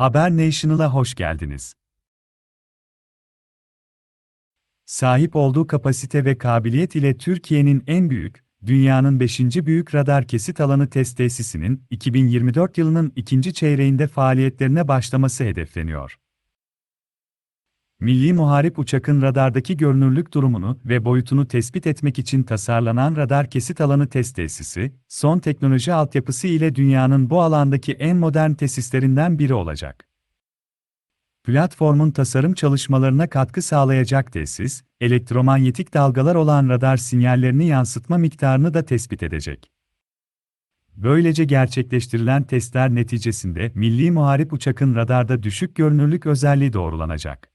Haber National'a hoş geldiniz. Sahip olduğu kapasite ve kabiliyet ile Türkiye'nin en büyük, dünyanın 5. büyük radar kesit alanı test tesisinin 2024 yılının ikinci çeyreğinde faaliyetlerine başlaması hedefleniyor. Milli Muharip Uçak'ın radardaki görünürlük durumunu ve boyutunu tespit etmek için tasarlanan radar kesit alanı test tesisi, son teknoloji altyapısı ile dünyanın bu alandaki en modern tesislerinden biri olacak. Platformun tasarım çalışmalarına katkı sağlayacak tesis, elektromanyetik dalgalar olan radar sinyallerini yansıtma miktarını da tespit edecek. Böylece gerçekleştirilen testler neticesinde Milli Muharip Uçak'ın radarda düşük görünürlük özelliği doğrulanacak.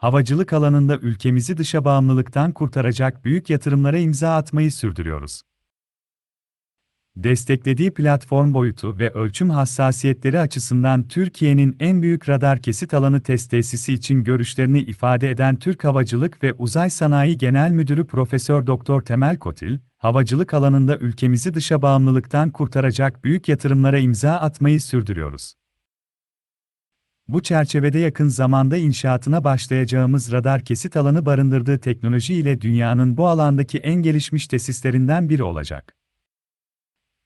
Havacılık alanında ülkemizi dışa bağımlılıktan kurtaracak büyük yatırımlara imza atmayı sürdürüyoruz. Desteklediği platform boyutu ve ölçüm hassasiyetleri açısından Türkiye'nin en büyük radar kesit alanı test tesisi için görüşlerini ifade eden Türk Havacılık ve Uzay Sanayi Genel Müdürü Profesör Doktor Temel Kotil, havacılık alanında ülkemizi dışa bağımlılıktan kurtaracak büyük yatırımlara imza atmayı sürdürüyoruz. Bu çerçevede yakın zamanda inşaatına başlayacağımız radar kesit alanı barındırdığı teknoloji ile dünyanın bu alandaki en gelişmiş tesislerinden biri olacak.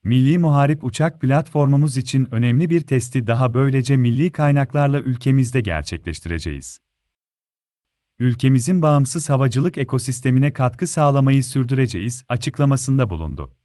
Milli Muharip Uçak platformumuz için önemli bir testi daha böylece milli kaynaklarla ülkemizde gerçekleştireceğiz. Ülkemizin bağımsız havacılık ekosistemine katkı sağlamayı sürdüreceğiz açıklamasında bulundu.